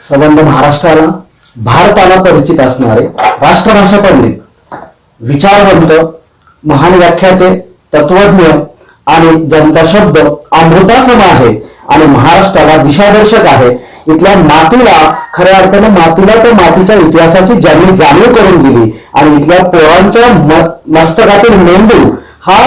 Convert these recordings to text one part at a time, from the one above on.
संबंध महाराष्ट्राला भारताला परिचित असणारे राष्ट्रभाषा पंडित विचारवंत महान व्याख्याते तत्वज्ञ आणि ज्यांचा शब्द अमृतासम आहे आणि महाराष्ट्राला दिशादर्शक आहे. इथल्या मातीला खऱ्या अर्थानं मातीला तर मातीच्या इतिहासाची ज्यांनी जाणीव करून दिली आणि इथल्या पोरांच्या म- मस्तकातील मेंदू हा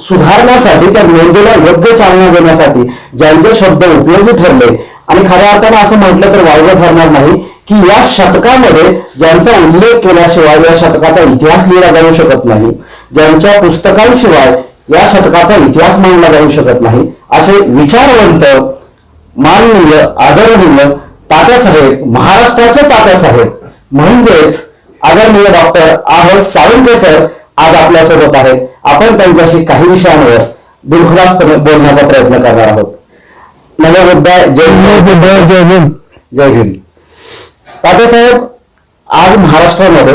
सुधारण्यासाठी त्या मेंदूला योग्य चालना देण्यासाठी ज्यांचे शब्द उपयोगी ठरले आणि खऱ्या अर्थानं असं म्हटलं तर वावगं ठरणार नाही की या शतकामध्ये ज्यांचा उल्लेख केल्याशिवाय या शतकाचा इतिहास लिहिला जाऊ शकत नाही ज्यांच्या पुस्तकांशिवाय या शतकाचा इतिहास मांडला जाऊ शकत नाही असे विचारवंत माननीय आदरणीय तात्यासाहेब महाराष्ट्राचे तात्यासाहेब म्हणजेच आदरणीय डॉक्टर आह साळुंके सर आज आपल्यासोबत आहेत. आपण त्यांच्याशी काही विषयांवर दिलखुलासपणे बोलण्याचा प्रयत्न करणार आहोत. नवबुद्धा जय बुद्ध जय भीम जय भीम तात्यासाहेब आज महाराष्ट्रामध्ये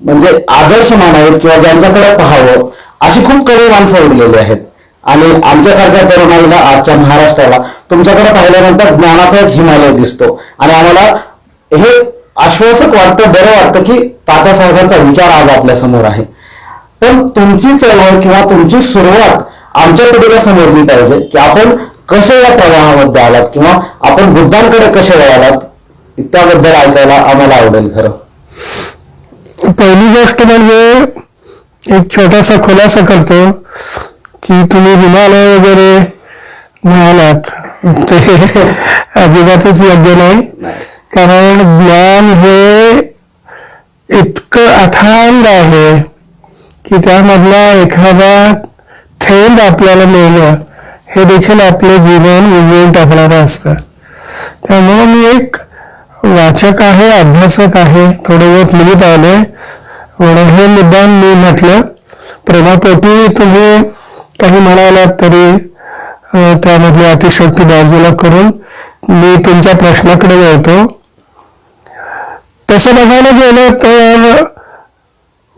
म्हणजे आदर्श मानावेत किंवा ज्यांच्याकडे पाहावं अशी खूप कमी माणसं उरलेली आहेत. आणि आमच्यासारख्या तरुणाईला आजच्या महाराष्ट्राला तुमच्याकडे पाहिल्यानंतर ज्ञानाचा एक हिमालय दिसतो. आणि आम्हाला हे आश्वासक वाटतं बरं वाटतं की तात्यासाहेबांचा विचार आज आपल्यासमोर आहे. पण तुमची चळवळ किंवा तुमची सुरुवात आमच्या पिढीला समजली पाहिजे की आपण कसे या प्रवाहामध्ये आलात किंवा आपण बुद्धांकडे कसे वळालात त्याबद्दल ऐकायला आम्हाला आवडेल खरं. पहिली गोष्ट म्हणजे एक छोटासा खुलासा करतो की तुम्ही हिमालय वगैरे म्हणालात ते अजिबातच योग्य नाही. कारण ज्ञान हे इतकं अथांग आहे की त्यामधला एखादा थेंब आपल्याला मिळणं हे देखील आपलं जीवन उजळून टाकणारं असतं. त्यामुळे मी एक वाचक आहे अभ्यासक आहे थोडे बहुत लिहित आले म्हणून हे मुद्दाम मी म्हटलं प्रेमापोटी तुम्ही काही म्हणालात तरी अं, त्यामधली अतिशक्ती बाजूला करून मी तुमच्या प्रश्नाकडे वळतो. तसं बघायला गेलं तर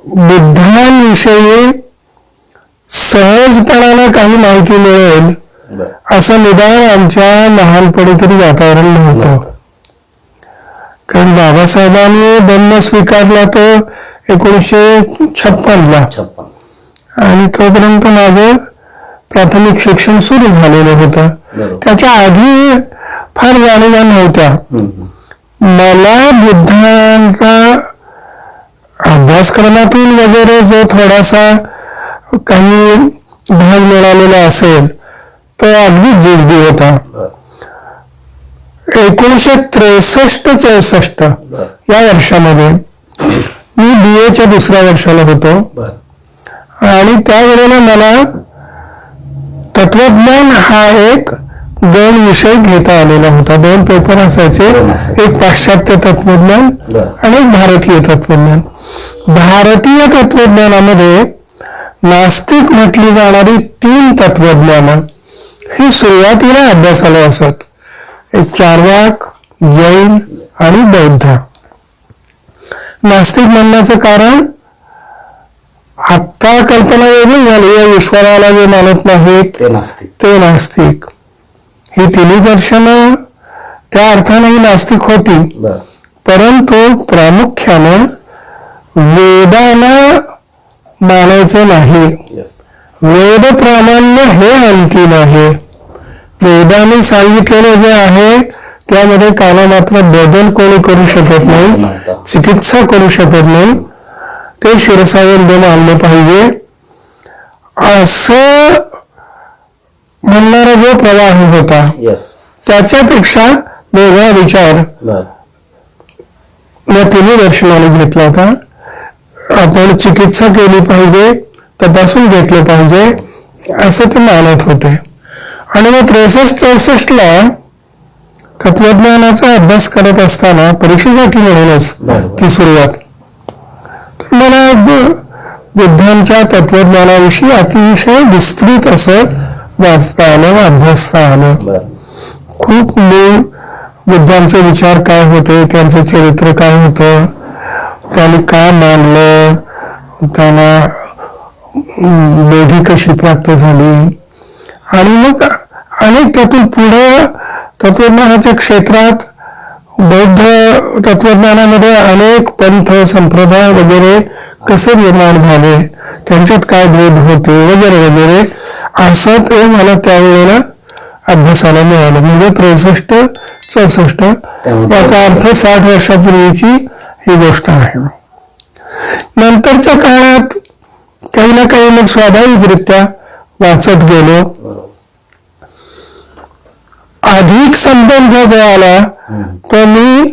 बुद्धांविषयी सहजपणानं काही माहिती मिळेल असं निदान आमच्या लहानपणी तरी वातावरण नव्हतं. कारण बाबासाहेबांनी धम्म स्वीकारला तो एकोणीसशे छप्पनला. छप्पन. आणि तोपर्यंत माझं प्राथमिक शिक्षण सुरू झालेलं होतं. त्याच्या आधी फार जाणीवा नव्हत्या. मला बुद्धांचा अभ्यासक्रमातून वगैरे जो थोडासा काही भाग मिळालेला असेल तो अगदी जुजबी होता. एकोणीसशे त्रेसष्ट चौसष्ट या वर्षामध्ये मी बी एच्या दुसऱ्या वर्षाला होतो. आणि त्यावेळेला मला तत्वज्ञान हा एक दोन विषय घेता आलेला होता. दोन पेपर असायचे. एक पाश्चात्य तत्वज्ञान. आणि एक भारतीय तत्वज्ञान. भारतीय तत्वज्ञानामध्ये नास्तिक म्हटली जाणारी तीन तत्वज्ञानं ही सुरुवातीला अभ्यासाला असत. एक चारवाक जैन आणि बौद्ध. नास्तिक म्हणण्याचं कारण आत्ता कल्पना वेगळी झाली. या ईश्वराला जे मानत नाहीत ते नास्तिक. ते नास्तिक. ही तिन्ही दर्शनं त्या अर्थाने नास्तिक होती. परंतु प्रामुख्यानं वेदाला मानायचं नाही. वेद प्रामाण्य हे अंतिम आहे. वेदाने सांगितलेलं जे आहे त्यामध्ये कानामात्र बदल कोणी करू शकत नाही चिकित्सा करू शकत नाही. ते शिरसावंत मानले पाहिजे. असं म्हणणारा जो प्रवाह होता त्याच्यापेक्षा वेगळा विचार या तिन्ही दर्शनाने घेतला होता. आपण चिकित्सा केली पाहिजे तपासून घेतलं पाहिजे असं ते मानत होते. आणि मग त्रेसष्ट चौसष्टला तत्वज्ञानाचा अभ्यास करत असताना परीक्षेसाठी म्हणूनच. ती सुरुवात. तर मला बुद्धांच्या तत्वज्ञानाविषयी अतिशय विस्तृत असं वाचता आलं अभ्यासता आलं. खूप मूळ बुद्धांचे विचार काय होते त्यांचं चरित्र काय होतं त्यांनी काय मानलं त्यांना बोधी कशी प्राप्त झाली? आणि मग अनेक त्यातून पुढे तत्वज्ञानाच्या क्षेत्रात बौद्ध तत्वज्ञानामध्ये अनेक पंथ संप्रदाय वगैरे कसे निर्माण झाले? त्यांच्यात काय भेद होते? वगैरे वगैरे. असं ते मला त्यावेळेला अभ्यासाला मिळालं. म्हणजे त्रेसष्ट चौसष्ट. याचा अर्थ साठ वर्षापूर्वीची ही गोष्ट आहे. नंतरच्या काळात काही ना काही मग स्वाभाविकरित्या वाचत गेलो. अधिक संबंध जो आला तो मी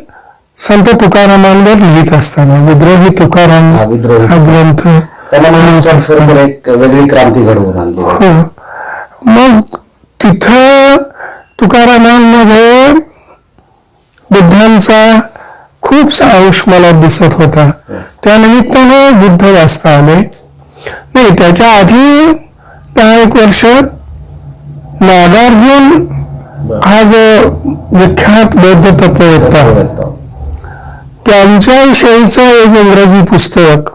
संत तुकारामांवर लिहित असताना विद्रोही तुकाराम हा, ग्रंथ वेगळी क्रांती घडवून आणली. हो. मग तिथं तुकारामांमध्ये बुद्धांचा खूप अंश मला दिसत होता. त्यानिमित्तानं बुद्ध वाचता आले. नाही त्याच्या आधी दहा एक वर्ष नागार्जुन हा जो विख्यात बौद्ध तत्ववेत्ता त्यांच्याविषयीचं एक इंग्रजी पुस्तक.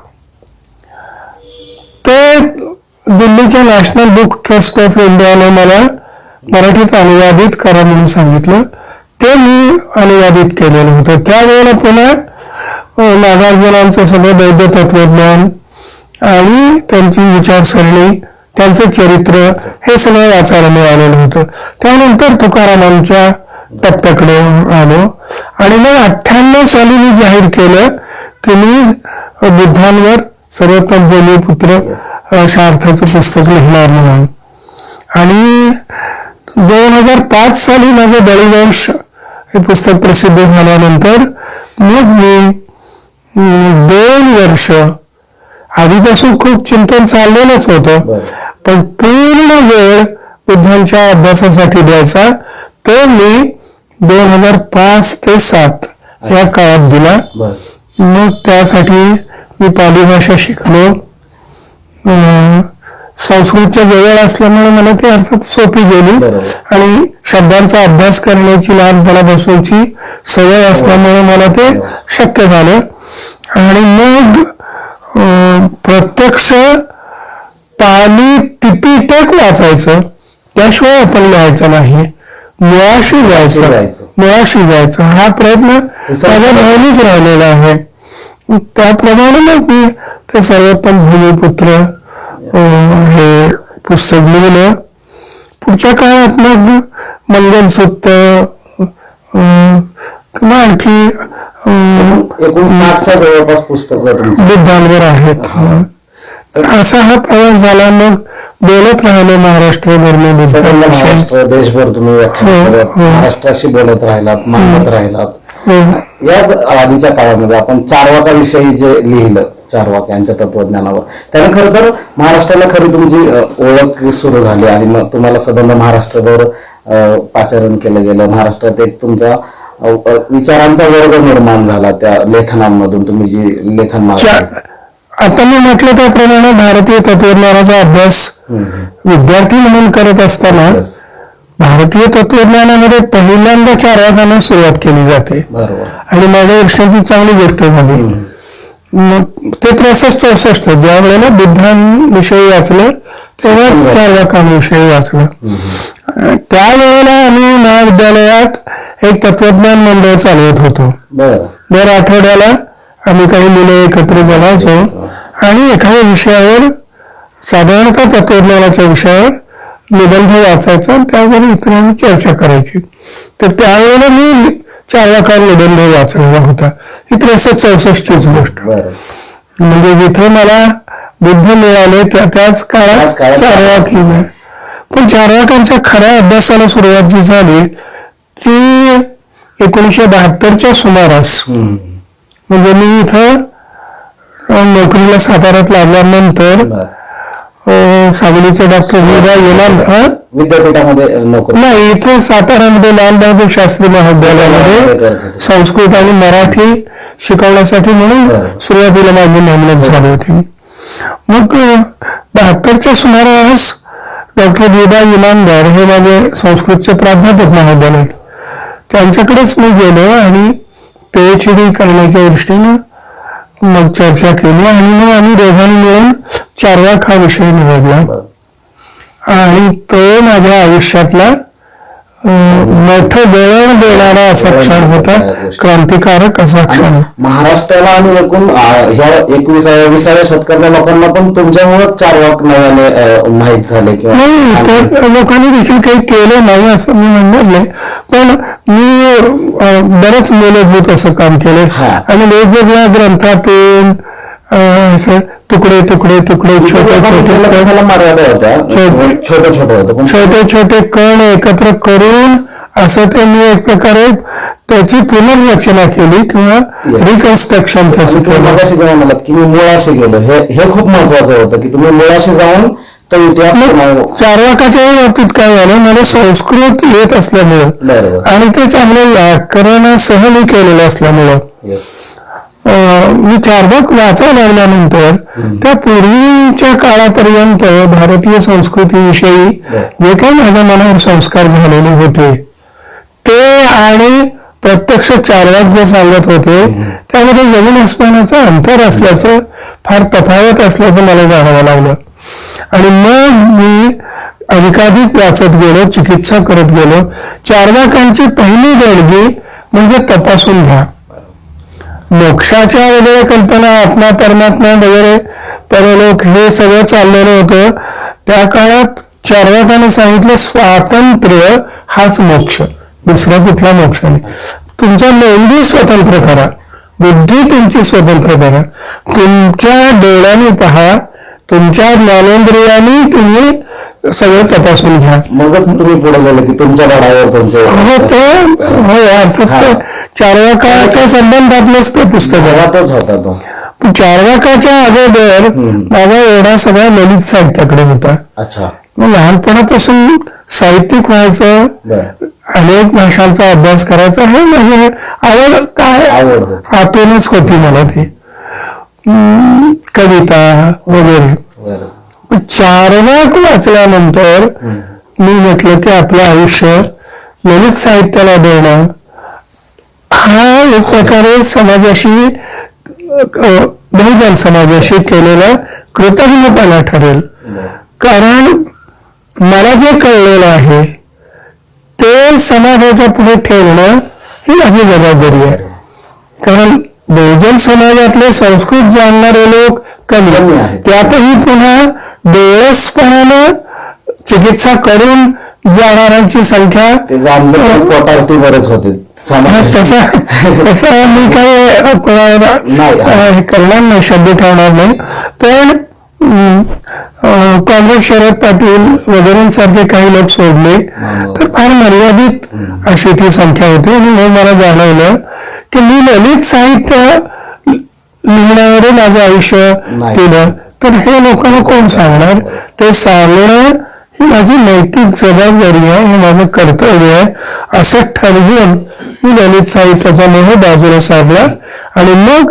ते दिल्लीच्या नॅशनल बुक ट्रस्ट ऑफ इंडियाने मला मराठीत अनुवादित करा म्हणून सांगितलं. ते मी अनुवादित केलेलं होतं. त्यावेळेला पुन्हा नागार्जुनांचं सगळं बौद्ध तत्वज्ञान आणि त्यांची विचारसरणी त्यांचं चरित्र हे सगळं वाचायला मिळालेलं होतं. त्यानंतर तुकारामांच्या टप्प्याकडे आलो. आणि मग अठ्ठ्याण्णव साली मी जाहीर केलं की मी बुद्धांवर सर्वोत्तम पुत्र अ, शार्थाचं पुस्तक लिहिणार म्हणून. आणि दोन हजार पाच साली माझं बळीवंश हे पुस्तक प्रसिद्ध झाल्यानंतर मग मी दोन वर्ष आधीपासून खूप चिंतन चाललेलंच होतं. पण पूर्ण वेळ बुद्धांच्या अभ्यासासाठी द्यायचा तो मी दोन हजार पाच ते सात या काळात दिला. मग त्यासाठी मी पाली भाषा शिकलो संस्कृतच्या जवळ असल्यामुळे मला ती अर्थात सोपी गेली. आणि शब्दांचा अभ्यास करण्याची लहानपणापासूनची सवय असल्यामुळे मला ते शक्य झालं. आणि मग प्रत्यक्ष पाली तिपिटक वाचायचं. त्याशिवाय आपण लिहायचं नाही. मुळाशी जायचं. मुळाशी जायचं. हा प्रयत्न माझा नेहमीच राहिलेला आहे. त्याप्रमाणे मग मी ते सर्वोत्तम भूमिपुत्र हे पुस्तक लिहिलं. पुढच्या काळात मग मंगलसूत्र किंवा आणखी जवळपास पुस्तकं बुद्धांवर आहेत. तर असा हा प्रवास झाला मग बोलत राहिलो महाराष्ट्रभर मी महाराष्ट्र देशभर तुम्ही हो, हो. महाराष्ट्राशी बोलत राहिलात मांडत राहिलात. याच आधीच्या काळामध्ये आपण चारवाकाविषयी जे लिहिलं चारवाक्यांच्या तत्वज्ञानावर त्याने खरं तर महाराष्ट्राला खरी तुमची ओळख सुरू झाली आणि मग तुम्हाला संबंध महाराष्ट्रभर पाचारण केलं गेलं. महाराष्ट्रात एक तुमचा विचारांचा वर्ग निर्माण झाला त्या लेखनांमधून. तुम्ही जी लेखन आता मी म्हटलं त्याप्रमाणे भारतीय तत्वज्ञानाचा अभ्यास विद्यार्थी म्हणून करत असताना. भारतीय तत्वज्ञानामध्ये पहिल्यांदा चार वाकांना सुरुवात केली जाते. आणि माझ्या वर्षाची चांगली गोष्ट झाली. ते त्रेसष्ट चौसष्ट ज्या वेळेला बुद्धांविषयी वाचलं तेव्हा चार वाकांविषयी वाचलं. त्यावेळेला आम्ही महाविद्यालयात एक तत्वज्ञान मंडळ चालवत होतो. दर आठवड्याला आम्ही काही मुलं एकत्र जमायचो. आणि एखाद्या विषयावर साधारणतः तत्वज्ञानाच्या विषयावर निबंध वाचायचा आणि त्यावर इतरांनी चर्चा करायची. तर त्यावेळेला मी चार वाकार निबंध वाचलेला होता. ही त्रेसष्ट चौसष्टचीच गोष्ट. म्हणजे जिथे मला बुद्ध मिळाले त्या त्याच काळात चारवाकी मिळाले. पण चारवाकांच्या खऱ्या अभ्यासाला सुरुवात जी झाली ती एकोणीसशे बहात्तरच्या सुमारास. म्हणजे मी इथं नोकरीला साताऱ्यात लागल्यानंतर बर अं, सांगलीचे डॉक्टर विरा येणार हा? विद्यापीठामध्ये नोकरी. नाही इथे साताऱ्यामध्ये लालबहादूर शास्त्री महाविद्यालयामध्ये संस्कृत आणि मराठी शिकवण्यासाठी म्हणून. सुरुवातीला माझी नेमणूक झाली होती. मग बहात्तरच्या सुमारास डॉक्टर विभा इनामदार हे माझे संस्कृतचे प्राध्यापक महाविद्यालयात त्यांच्याकडेच मी गेलो आणि पीएच डी करण्याच्या दृष्टीनं मग चर्चा केली आणि मग आम्ही दोघांनी मिळून चारवाक हा विषय निवडला. आणि तो माझ्या आयुष्यातला मोठं दळण देणारा असा क्षण होता. क्रांतिकारक असा क्षण. महाराष्ट्राला आणि एकूण ह्या एकविसाव्या विसाव्या शतकातल्या लोकांना पण तुमच्यामुळे चार वाक नव्याने माहीत झाले किंवा नाही तर लोकांनी देखील काही केलं नाही असं मी नाही. पण मी बरंच मूलभूत असं काम केलं हा. आणि वेगवेगळ्या ग्रंथातून असं तुकडे तुकडे तुकडे छोटे छोटे छोटे- छोटे कण एकत्र करून असं त्यांनी एक प्रकारे त्याची पुनर्रचना केली किंवा रिकन्स्ट्रक्शन त्याचं केलं. म्हणलात की मी मुळाशी गेलो हे खूप महत्वाचं होतं की तुम्ही मुळाशी जाऊन तो इतिहास चारवाकाच्या बाबतीत काय झालं? मला संस्कृत येत असल्यामुळं आणि ते चांगलं व्याकरणासह मी केलेलं असल्यामुळं मी चारवाक वाचायला लागल्यानंतर त्या पूर्वीच्या काळापर्यंत भारतीय संस्कृतीविषयी जे काही माझ्या मनावर संस्कार झालेले होते ते आणि प्रत्यक्ष चारवाक जे सांगत होते त्यामध्ये जमीन आसमानाचं अंतर असल्याचं फार तफावत असल्याचं मला जाणवायला लागलं. आणि मग मी अधिकाधिक वाचत गेलो चिकित्सा करत गेलो. चारवाकांची पहिली देणगी म्हणजे तपासून घ्या. मोक्षाच्या वगैरे कल्पना आत्मा परमात्मा वगैरे परलोक हे सगळं चाललेलं होतं. त्या काळात चार्वाकाने सांगितलं स्वातंत्र्य हाच मोक्ष. दुसरा कुठला मोक्ष नाही. तुमचा मेंदू स्वतंत्र करा. बुद्धी तुमची स्वतंत्र करा. तुमच्या डोळ्याने पहा तुमच्या ज्ञानेंद्रियांनी तुम्ही सगळं तपासून घ्या. मगच तुम्ही पुढे गेले की तुमच्या गडावर तुमचे हो हो चारवाकाच्या संबंधातलंच ते पुस्तक घरातच होता तो. चारवाकाच्या अगोदर माझा एवढा सगळा ललित साहित्याकडे होता. अच्छा. मग लहानपणापासून साहित्यिक व्हायचं अनेक भाषांचा अभ्यास करायचा हे म्हणजे आवड काय आवड होती. आतूनच होती मला ती. कविता वगैरे. चारवाक वाचल्यानंतर मी म्हटलं की आपलं आयुष्य ललित साहित्याला देणं हा एक प्रकारे समाजाशी बहुजन समाजाशी केलेला कृतज्ञपणा ठरेल. कारण मला जे कळलेलं आहे ते समाजाच्या पुढे ठेवणं ही माझी जबाबदारी आहे. कारण बहुजन समाजातले संस्कृत जाणणारे लोक कमी. त्यातही पुन्हा डोळसपणानं चिकित्सा करून जाणाऱ्यांची संख्या पोटावरती बरेच होते. तसा तसा मी हे. करणार नाही शब्द ठेवणार नाही. पण काँग्रेस शरद पाटील वगैरेंसारखे काही लोक सोडले. तर फार मर्यादित अशी ती संख्या होती आणि मग मला जाणवलं की मी ललित साहित्य लिहिण्यावर माझं आयुष्य. केलं. तर हे लोकांना कोण सांगणार? ते सांगणं ही माझी नैतिक जबाबदारी आहे हे माझं कर्तव्य आहे. असं ठरवून मी ललित साहित्याचा मोह बाजूला सारला आणि मग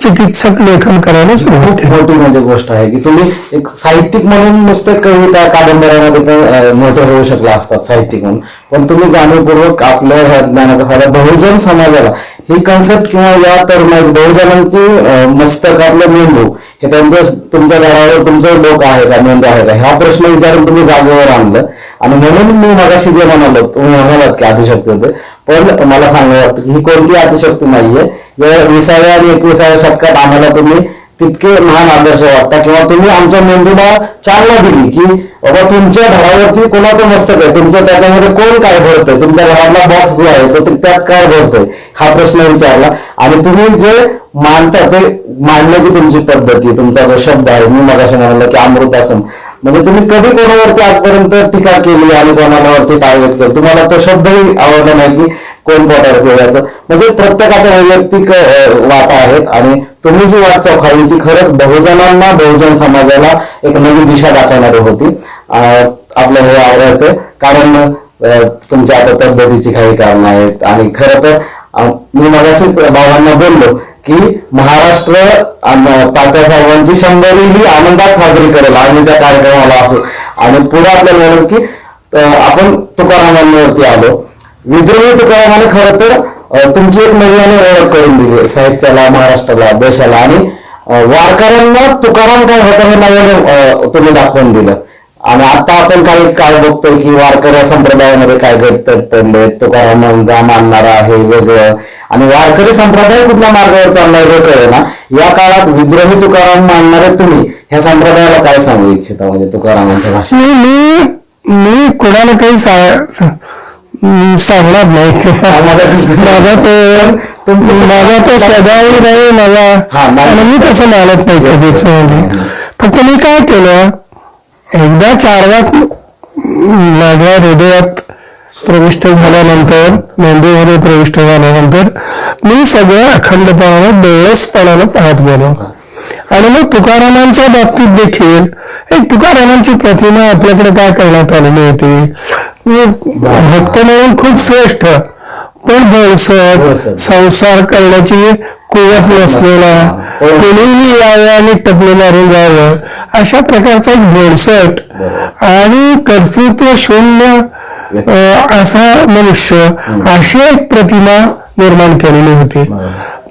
चिकित्सक लेखन करायला सुरुवात मोठी म्हणजे गोष्ट आहे की तुम्ही एक साहित्यिक म्हणून नुसते कविता कादंबऱ्यामध्ये मोठे होऊ शकला असतात साहित्यिक म्हणून. पण तुम्ही जाणीवपूर्वक आपल्या ह्या ज्ञानाचा फायदा बहुजन समाजाला ही कन्सेप्ट किंवा या तरुण बहुजनांची मस्तकातलं मेंदू हे त्यांचं तुमच्या घरावर तुमचं डोक आहे का मेंदू आहे का? हा प्रश्न विचारून तुम्ही जागेवर आणलं. आणि म्हणून मी मगाशी जे म्हणालो तुम्ही म्हणालात की अतिशक्ती होते. पण मला सांगावं वाटतं की ही कोणती अतिशक्ती नाहीये. या विसाव्या आणि एकविसाव्या शतकात आम्हाला तुम्ही तितके महान आदर्श वाटता किंवा तुम्ही आमच्या मेंदूला चालना दिली की बाबा तुमच्या घरावरती कोणाचं मस्तक आहे? तुमच्या त्याच्यामध्ये कोण काय भरतंय? तुमच्या घरातला बॉक्स जो आहे तो त्यात काय भरतोय? हा प्रश्न विचारला. आणि तुम्ही जे मानता ते मांडण्याची तुमची पद्धती तुमचा जो शब्द आहे मी मगाशी म्हणाला की अमृतासन. म्हणजे तुम्ही कधी कोणावरती आजपर्यंत टीका केली आणि कोणावरती टार्गेट केलं? तुम्हाला तो शब्दही आवडला नाही की कोण पोटावरती म्हणजे प्रत्येकाच्या वैयक्तिक वाटा आहेत आणि तुम्ही जी वाट चौखाळली ती खरंच बहुजनांना बहुजन समाजाला एक नवी दिशा दाखवणारी होती. आपल्या आपल्याला हे आवडायचं कारण तुमच्या आता तब्येतीची काही कारणं आहेत आणि खरं तर मी मगाशीच बाबांना बोललो की महाराष्ट्र अं, तात्या साहेबांची शंभरी ही आनंदात साजरी करेल. आणि त्या कार्यक्रमाला असो आणि पुढे आपल्याला म्हणून की आपण तुकारामांवरती आलो. विद्रोही तुकारामाने खरं तर. तुमची एक नव्याने ओळख करून दिली साहित्याला महाराष्ट्राला देशाला. आणि वारकऱ्यांना तुकाराम काय होतं हे नव्याने तुम्ही दाखवून दिलं. आणि आता आपण काही काय बघतोय की वारकरी संप्रदायामध्ये काय घडत पडले तुकाराम मानणारा हे वेगळं. आणि वारकरी संप्रदाय कुठल्या मार्गावर चालणार हे कळे ना या काळात विद्रोही तुकाराम मानणारे तुम्ही ह्या संप्रदायाला काय सांगू इच्छिता म्हणजे तुकारामांच्या भाषेत? मी मी कुणाला काही सांगणार नाही. माझा तो माझा तो स्वभावही नाही नाही. आणि मी तसं मानत नाही कधीच. म्हणजे फक्त मी काय केलं एकदा चारवात माझ्या हृदयात प्रविष्ट झाल्यानंतर मेंदूमध्ये प्रविष्ट झाल्यानंतर मी सगळं अखंडपणाने डोळसपणाने पाहत गेलो. आणि मग तुकारामांच्या बाबतीत देखील एक तुकारामांची प्रतिमा आपल्याकडे काय करण्यात आलेली होती? भक्त म्हणून खूप श्रेष्ठ पण. भरसट संसार करण्याची कुवत नसलेला कोणीही यावं आणि टपले मारून जावं अशा प्रकारचा एक बोळसट आणि कर्तृत्व शून्य असा मनुष्य अशी एक प्रतिमा निर्माण केलेली होती.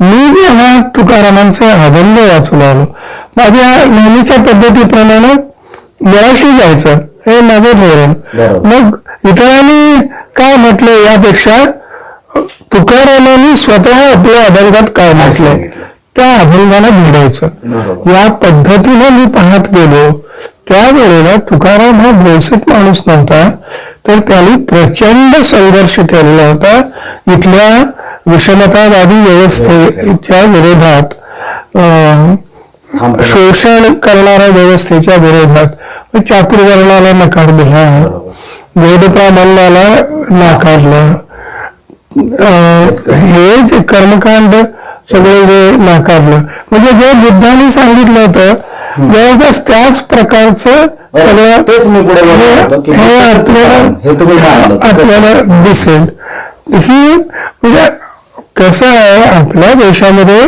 मी जेव्हा तुकारामांचे अभंग वाचून आलो माझ्या नेहमीच्या पद्धतीप्रमाणे मराठी जायचं हे माझं धोरण. मग इतरांनी काय म्हटलं यापेक्षा तुकारामांनी स्वतः आपल्या अभंगात काय म्हटलंय. त्या अभंगाला भिडायचं. या पद्धतीने मी पाहत गेलो. त्यावेळेला तुकाराम हा भोळसट माणूस नव्हता तर त्यांनी प्रचंड संघर्ष केलेला होता. इथल्या विषमतावादी व्यवस्थेच्या विरोधात. शोषण करणाऱ्या व्यवस्थेच्या विरोधात. चातुर्वर्णाला नकार दिला. वेदप्रामाण्याला नाकारलं अं, हे जे कर्मकांड सगळे जे नाकारलं म्हणजे जे बुद्धाने सांगितलं होतं जवळपास त्याच प्रकारचं सगळं तेच मी पुढे हे? आपल्याला दिसेल. ही म्हणजे कसं आहे आपल्या देशामध्ये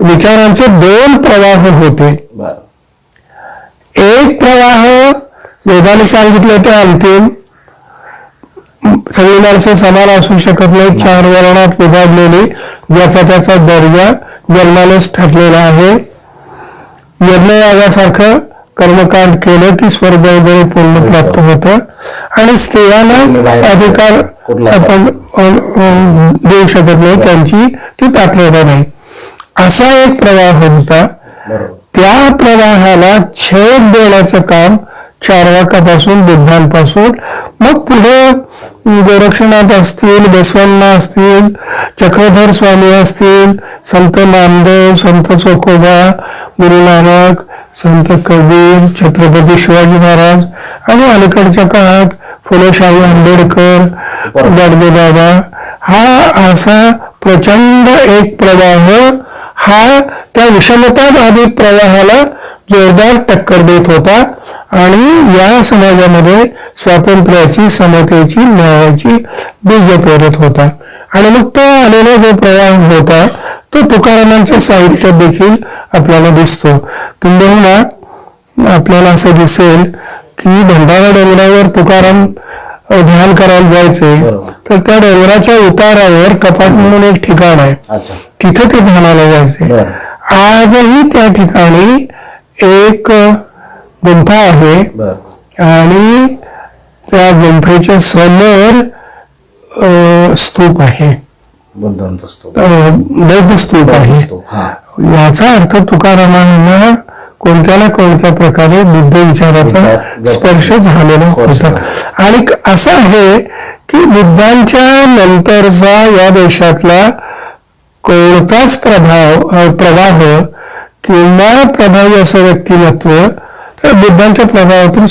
विचारांचे दोन प्रवाह होते. एक प्रवाह वेदाने सांगितलं ते अंतिम. सगळी माणसं समान असू शकत नाही चार वर्णात विभागलेली ज्याचा त्याचा दर्जा जन्मानेच ठरलेला आहे. यज्ञयागासारखं कर्मकांड केलं की स्वर्ग वगैरे पूर्ण प्राप्त होतं. आणि स्त्रियांना अधिकार आपण देऊ शकत नाही. त्यांची ती पात्रता नाही. असा एक प्रवाह होता. त्या प्रवाहाला छेद देण्याचं काम चारवाकापासून बुद्धांपासून. मग पुढे गोरक्षनाथ असतील बसवण्णा असतील चक्रधर स्वामी असतील संत नामदेव संत चोखोबा गुरु नानक संत कबीर छत्रपती शिवाजी महाराज आणि अलीकडच्या काळात फुलेशाही आंबेडकर बाबा. हा असा प्रचंड एक प्रवाह हा त्या विषमतावादी प्रवाहाला जोरदार टक्कर देत होता आणि या समाजामध्ये स्वातंत्र्याची समतेची न्यायाची बीज पेरत होता. आणि मग तो आलेला जो प्रवाह होता तो तुकारामांच्या साहित्यात देखील आपल्याला दिसतो. किंबहुना आपल्याला असं दिसेल की भंडारा डोंगरावर तुकाराम ध्यान करायला जायचे. तर त्या डोंगराच्या उतारावर कपाट म्हणून एक ठिकाण आहे. तिथे ते ध्यानाला जायचे. आजही त्या ठिकाणी एक गुंफा आहे आणि त्या गुंफेच्या समोर स्तूप आहे. असतो स्तूप आहे. हा. याचा अर्थ तुकारामांना कोणत्या ना कोणत्या प्रकारे बुद्ध विचाराचा विचार- स्पर्श झालेला होता. आणि असं आहे की बुद्धांच्या नंतरचा या देशातला कोणताच प्रभाव प्रवाह किंवा प्रभावी असं व्यक्तिमत्व तर बुद्धांच्या प्रभावातून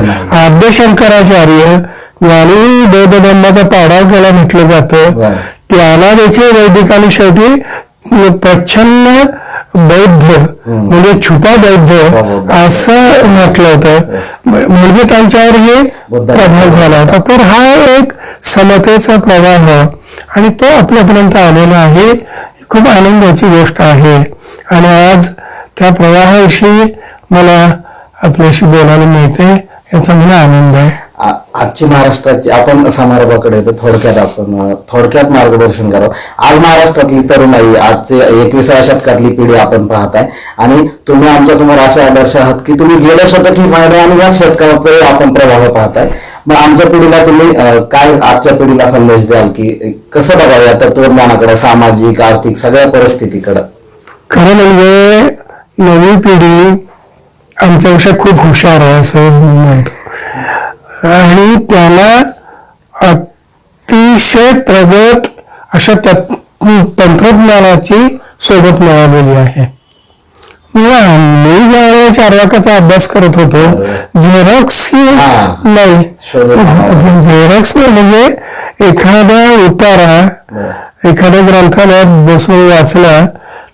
नाही. आद्य शंकराचार्य यांनी बौद्ध धर्माचा पाडाव केला म्हटलं जातं. त्याला देखील वैदिकांनी शेवटी प्रच्छन्न बौद्ध म्हणजे छुपा बौद्ध. असं म्हटलं होतं. म्हणजे त्यांच्यावर हे प्रभाव झाला होता. तर हा एक समतेचा प्रवाह आणि तो आपल्यापर्यंत आलेला आहे. खूप आनंदाची गोष्ट आहे. आणि आज त्या प्रवाहाविषयी मला आपल्याशी बोलायला मिळते. याचा मला आनंद आहे. आजची महाराष्ट्राची आपण समारंभाकडे येतो थोडक्यात आपण थोडक्यात मार्गदर्शन करावं. आज महाराष्ट्रातली तरुणाई आजचे एकविसाव्या शतकातली पिढी आपण पाहताय. आणि तुम्ही आमच्यासमोर असे आदर्श आहात की तुम्ही गेल्या शतकी फायदे आणि या शतकाचाही आपण प्रभाव पाहताय. मग आमच्या पिढीला तुम्ही काय आजच्या पिढीला संदेश द्याल की कसं बघावं या तत्वज्ञानाकडे सामाजिक आर्थिक सगळ्या परिस्थितीकडे? खरं म्हणजे नवी पिढी आमच्यापेक्षा खूप हुशार आहे असं म्हणतो. आणि त्याला अतिशय प्रगत अशा तत्- तंत्रज्ञानाची सोबत मिळालेली आहे. मी ज्यावेळेला चार लाखाचा अभ्यास करत होतो झेरॉक्स. नाही. झेरॉक्स नाही म्हणजे एखादा उतारा एखाद्या ग्रंथालयात बसून वाचला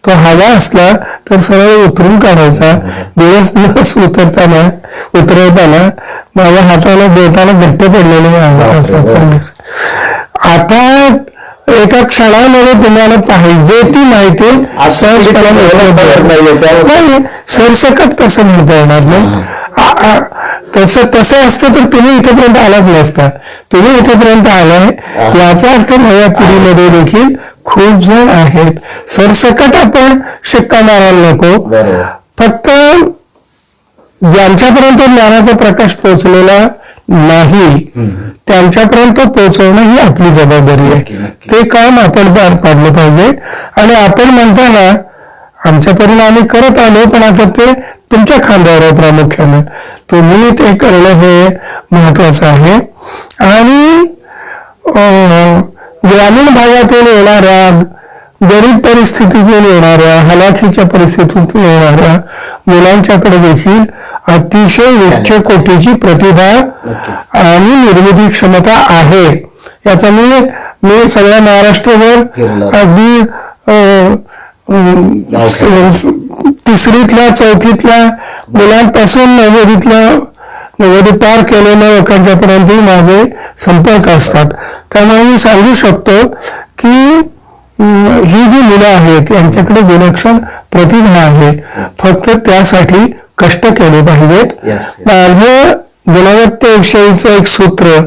तो हवा असला तर सरळ उतरून काढायचा. दिवस दिवस उतरताना उतरवताना माझ्या हाताला बोटाला घट्ट पडलेले. आता एका क्षणामध्ये तुम्हाला पाहिजे ती माहिती नाही. सरसकट कसं म्हणता येणार नाही. तसं तसं असतं तर तुम्ही इथेपर्यंत आलाच नसता. तुम्ही इथेपर्यंत आलाय याचा अर्थ नव्या पिढीमध्ये देखील खूप जण आहेत. सरसकट आपण शिक्का मारायला नको फक्त ज्यांच्यापर्यंत ज्ञानाचा प्रकाश पोहोचलेला नाही त्यांच्यापर्यंत पोहोचवणं ही आपली जबाबदारी आहे. ते काम आपण पार पाडलं पाहिजे. आणि आपण म्हणताना आमच्या परीने आम्ही करत आलो पण आता ते तुमच्या खांद्यावर आहे प्रामुख्यानं. तुम्ही ते करणं हे महत्वाचं आहे. आणि ग्रामीण भागातून येणाऱ्या गरीब परिस्थितीतून येणाऱ्या हलाखीच्या परिस्थितीतून येणाऱ्या मुलांच्याकडे देखील अतिशय उच्च कोटीची प्रतिभा. आणि निर्मिती क्षमता आहे याचा मी मी सगळ्या महाराष्ट्रभर. अगदी तिसरीतल्या चौथीतल्या मुलांपासून नव्वदीतल्या नव्वदी पार केलेल्या लोकांच्यापर्यंतही माझे संपर्क असतात. त्यामुळे मी सांगू शकतो की ही जी मुलं आहेत यांच्याकडे विलक्षण प्रतिभा आहे. फक्त त्यासाठी कष्ट केले पाहिजेत. माझं गुणवत्तेविषयीचं एक सूत्र.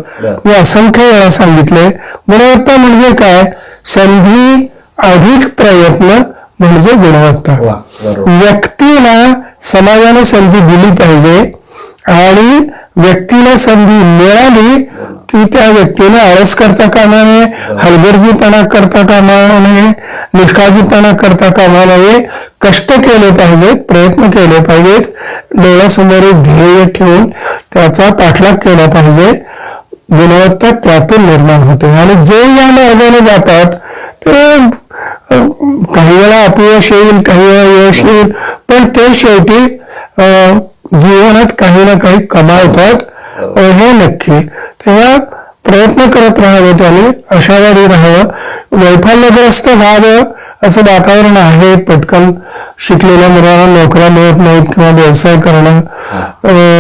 मी असंख्य वेळा सांगितलंय. गुणवत्ता म्हणजे काय? संधी अधिक प्रयत्न म्हणजे गुणवत्ता. व्यक्तीला समाजाने संधी दिली पाहिजे. आणि व्यक्तीला संधी मिळाली की त्या व्यक्तीने आळस करता कामा नये हलगर्जीपणा करता कामा नये निष्काळजीपणा करता कामा नये कष्ट केले पाहिजेत प्रयत्न केले पाहिजेत. डोळ्यासमोर एक ध्येय ठेवून त्याचा पाठलाग केला पाहिजे. गुणवत्ता त्यातून निर्माण होते. आणि जे या मार्गाने जातात ते काही वेळा अपयश येईल काही वेळा यश येईल पण ते शेवटी अं, जीवनात काही ना काही कमावतात. अं, हे नक्की. तेव्हा प्रयत्न करत राहावं त्यांनी. आशावादी राहावं. वैफल्यग्रस्त व्हावं असं वातावरण आहे. पटकन शिकलेल्या मुलांना नोकऱ्या मिळत नाहीत किंवा व्यवसाय करणं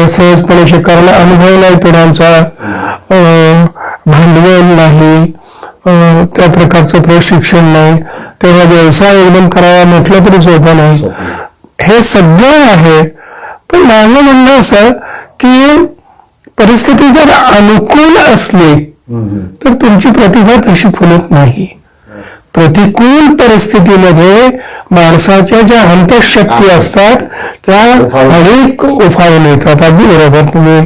सहजपणे शिकायला अनुभव नाही पिढ्यांचा. भांडवल नाही. त्या प्रकारचं प्रशिक्षण नाही. तेव्हा व्यवसाय एकदम करावा म्हटलं तरी सोपं नाही. हे सगळं आहे. पण माझं म्हणणं असं की परिस्थिती जर अनुकूल असली. तर तुमची प्रतिभा तशी फुलत नाही. प्रतिकूल परिस्थितीमध्ये माणसाच्या ज्या अंतशक्ती असतात त्या अधिक उफाळून येतात. अगदी बरोबर तुम्ही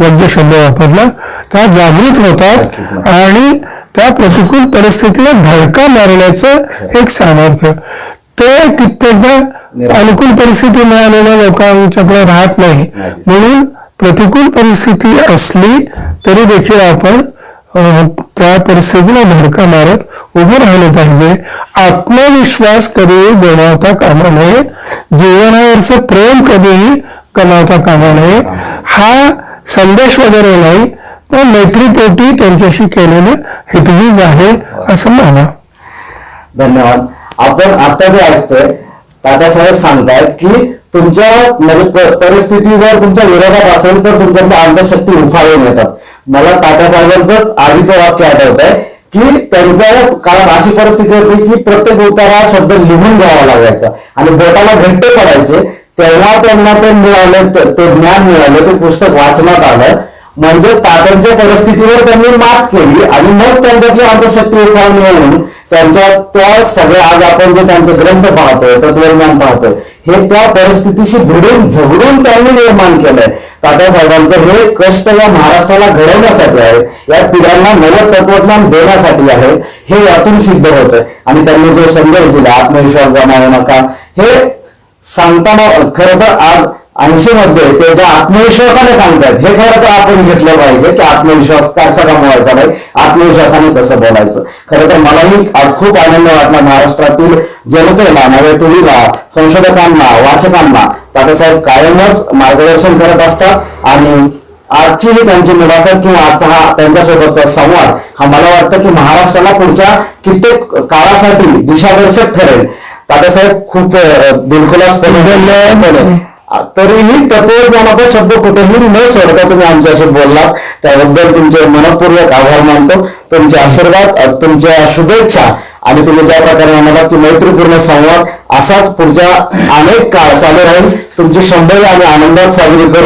योग्य शब्द वापरला. त्या जागृत होतात. आणि त्या प्रतिकूल परिस्थितीला धडका मारण्याचं एक सामर्थ्य. ते कित्येकदा अनुकूल परिस्थिती मिळालेल्या लोकांच्याकडे राहत नाही. म्हणून प्रतिकूल परिस्थिती असली तरी देखील आपण त्या परिस्थितीला धडका मारत उभं राहिलं पाहिजे. आत्मविश्वास कधीही गमावता कामा नये. जीवनावरचं प्रेम कधीही गमावता कामा नये. हा संदेश वगैरे नाही पण मैत्रीपोटी त्यांच्याशी केलेलं हितवीज आहे असं माना. धन्यवाद. आपण आता जे ऐकतोय तात्यासाहेब सांगतायत की तुमच्या म्हणजे परिस्थिती जर तुमच्या विरोधात असेल तर तुमच्यातल्या अंधशक्ती उफाळून येतात. मला तात्यासाहेबांचंच आधीचं वाक्य आठवत आहे की त्यांच्या काळात अशी परिस्थिती होती की प्रत्येक उतारा शब्द लिहून घ्यावा लागायचा. आणि बोटाला घट्टे पडायचे तेव्हा त्यांना ते मिळालं ते ज्ञान मिळालं ते पुस्तक वाचण्यात आलं. म्हणजे तात्यांच्या परिस्थितीवर त्यांनी मात केली आणि मग त्यांच्याची अंतशक्ती उठाव होऊन त्यांच्या त्या सगळ्या आज आपण जे त्यांचे ग्रंथ पाहतोय तत्वज्ञान पाहतोय हे त्या परिस्थितीशी भिडून झगडून त्यांनी निर्माण केलंय. तात्यासाहेबांचं हे कष्ट या महाराष्ट्राला घडवण्यासाठी आहे या पिढ्यांना नवं तत्वज्ञान देण्यासाठी आहे हे यातून सिद्ध होतंय. आणि त्यांनी जो संदेश दिला आत्मविश्वास गमावू नका हे सांगताना खरं तर आज ऐंशी मध्ये ते ज्या आत्मविश्वासाने सांगतायत हे खरं तर आपण घेतलं पाहिजे की आत्मविश्वास कसा कमवायचा नाही आत्मविश्वासाने कसं बोलायचं. खरं तर मलाही आज खूप आनंद वाटला महाराष्ट्रातील जनतेला नव्या पिढीला संशोधकांना वाचकांना. तात्यासाहेब कायमच मार्गदर्शन करत असतात आणि आजची ही त्यांची मुलाखत किंवा आजचा हा त्यांच्यासोबतचा संवाद हा मला वाटतं की महाराष्ट्राला पुढच्या कित्येक काळासाठी दिशादर्शक ठरेल. तात्यासाहेब खूप दिलखुलासपणे. तरीही तत्वज्ञानाचा शब्द कुठेही न सोडता तुम्ही आमच्याशी बोललात त्याबद्दल तुमचे मनपूर्वक आभार मानतो. तुमचे आशीर्वाद तुमच्या शुभेच्छा आणि तुम्ही ज्या प्रकारे आम्हाला की मैत्रीपूर्ण संवाद असाच पुढच्या अनेक काळ चालू राहील. तुमची शंभर आम्ही आनंदात साजरी करू.